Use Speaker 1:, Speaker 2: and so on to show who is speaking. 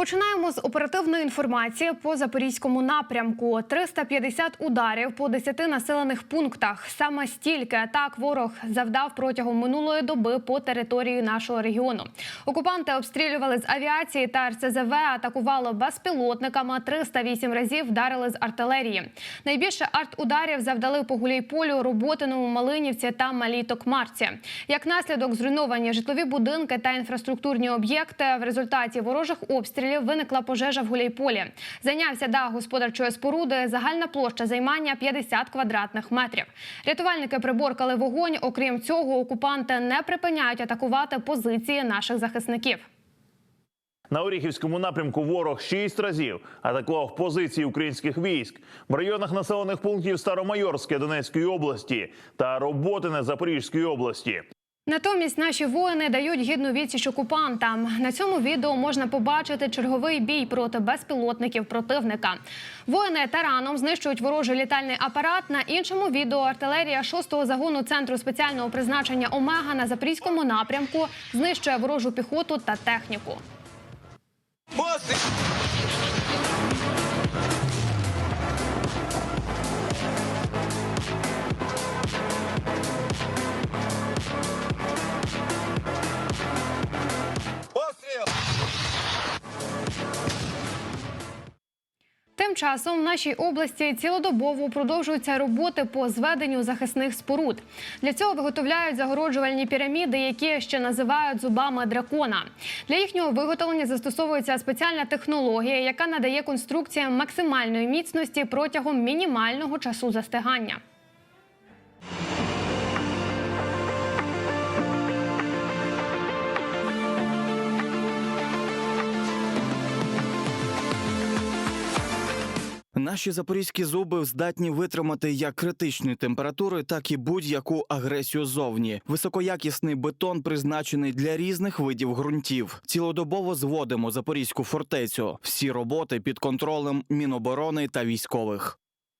Speaker 1: Починаємо з оперативної інформації по запорізькому напрямку. 350 ударів по 10 населених пунктах. Саме стільки атак ворог завдав протягом минулої доби по території нашого регіону. Окупанти обстрілювали з авіації та РСЗВ, атакували безпілотниками. 308 разів вдарили з артилерії. Найбільше арт-ударів завдали по Гуляйполю, Роботиному, Малинівці та Малій Токмарці. Як наслідок зруйновані житлові будинки та інфраструктурні об'єкти. В результаті ворожих обстрілів виникла пожежа в Гуляйполі. Зайнявся дах господарчої споруди. Загальна площа займання 50 квадратних метрів. Рятувальники приборкали вогонь. Окрім цього, окупанти не припиняють атакувати позиції наших захисників.
Speaker 2: На Оріхівському напрямку ворог шість разів атакував позиції українських військ в районах населених пунктів Старомайорське Донецької області та Роботине Запорізької області.
Speaker 1: Натомість наші воїни дають гідну відсіч окупантам. На цьому відео можна побачити черговий бій проти безпілотників противника. Воїни тараном знищують ворожий літальний апарат. На іншому відео артилерія 6-го загону центру спеціального призначення Омега на запорізькому напрямку знищує ворожу піхоту та техніку. Тим часом в нашій області цілодобово продовжуються роботи по зведенню захисних споруд. Для цього виготовляють загороджувальні піраміди, які ще називають зубами дракона. Для їхнього виготовлення застосовується спеціальна технологія, яка надає конструкціям максимальної міцності протягом мінімального часу застигання.
Speaker 3: Наші запорізькі зуби здатні витримати як критичні температури, так і будь-яку агресію зовні. Високоякісний бетон призначений для різних видів ґрунтів. Цілодобово зводимо запорізьку фортецю. Всі роботи під контролем Міноборони та військових.